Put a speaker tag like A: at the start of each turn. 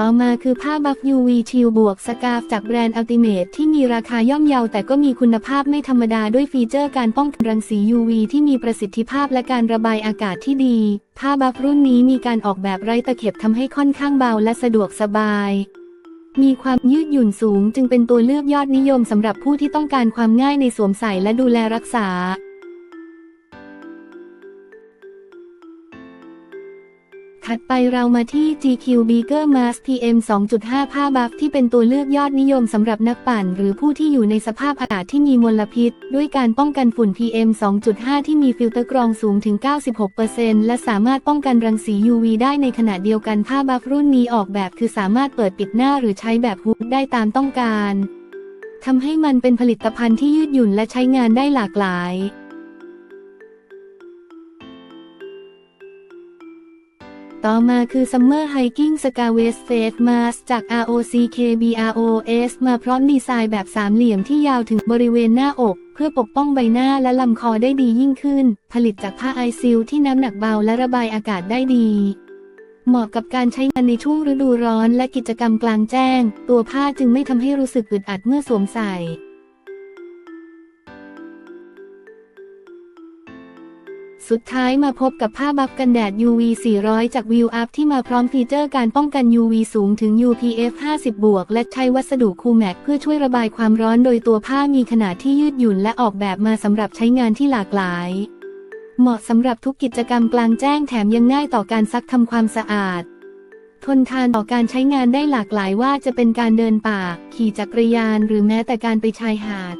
A: ต่อมาคือผ้าบัฟ UV ชิลบวกสกาฟจากแบรนด์ Ultimate ที่มีราคาย่อมเยาแต่ก็มีคุณภาพไม่ธรรมดาด้วยฟีเจอร์การป้องกันรังสี UV ที่มีประสิทธิภาพและการระบายอากาศที่ดี ผ้าบัฟรุ่นนี้มีการออกแบบไร้ตะเข็บทำให้ค่อนข้างเบาและสะดวกสบาย มีความยืดหยุ่นสูงจึงเป็นตัวเลือกยอดนิยมสำหรับผู้ที่ต้องการความง่ายในสวมใส่และดูแลรักษา ถัดไปเรามาที่ GQ Beaker Mask PM 2.5 ผ้าบัฟที่เป็นตัวเลือกยอดนิยมสำหรับนักปั่น หรือผู้ที่อยู่ในสภาพอากาศที่มีมลพิษ ด้วยการป้องกันฝุ่น PM 2.5 ที่มีฟิลเตอร์กรองสูงถึง 96%และสามารถป้องกันรังสี UV ได้ในขณะเดียวกันผ้าบัฟรุ่นนี้ออกแบบ คือสามารถเปิดปิดหน้าหรือใช้แบบฮุกได้ตามต้องการทำให้มันเป็นผลิตภัณฑ์ที่ยืดหยุ่นและใช้งานได้หลากหลาย ต่อมาคือ Summer Hiking Scar Waist Face Mask จาก ROCK BROS มาพร้อมดีไซน์แบบสามเหลี่ยมที่ยาวถึงบริเวณหน้าอก เพื่อปกป้องใบหน้าและลำคอได้ดียิ่งขึ้น ผลิตจากผ้าไอซิลที่น้ำหนักเบาและระบายอากาศได้ดี เหมาะกับการใช้งานในช่วงฤดูร้อนและกิจกรรมกลางแจ้ง ตัวผ้าจึงไม่ทำให้รู้สึกอึดอัดเมื่อสวมใส่ สุดท้ายมาพบกับผ้าบัฟกันแดด UV 400 จาก View Up ที่มาพร้อมฟีเจอร์การป้องกัน UV สูงถึง UPF 50 บวก และใช้วัสดุคูแมกเพื่อช่วยระบายความร้อนโดยตัวผ้ามีขนาดที่ยืดหยุ่นและออกแบบมาสำหรับใช้งานที่หลากหลาย เหมาะสำหรับทุกกิจกรรมกลางแจ้งแถมยังง่ายต่อการซักทำความสะอาด ทนทานต่อการใช้งานได้หลากหลายว่าจะเป็นการเดินป่า ขี่จักรยาน หรือแม้แต่การไปชายหาด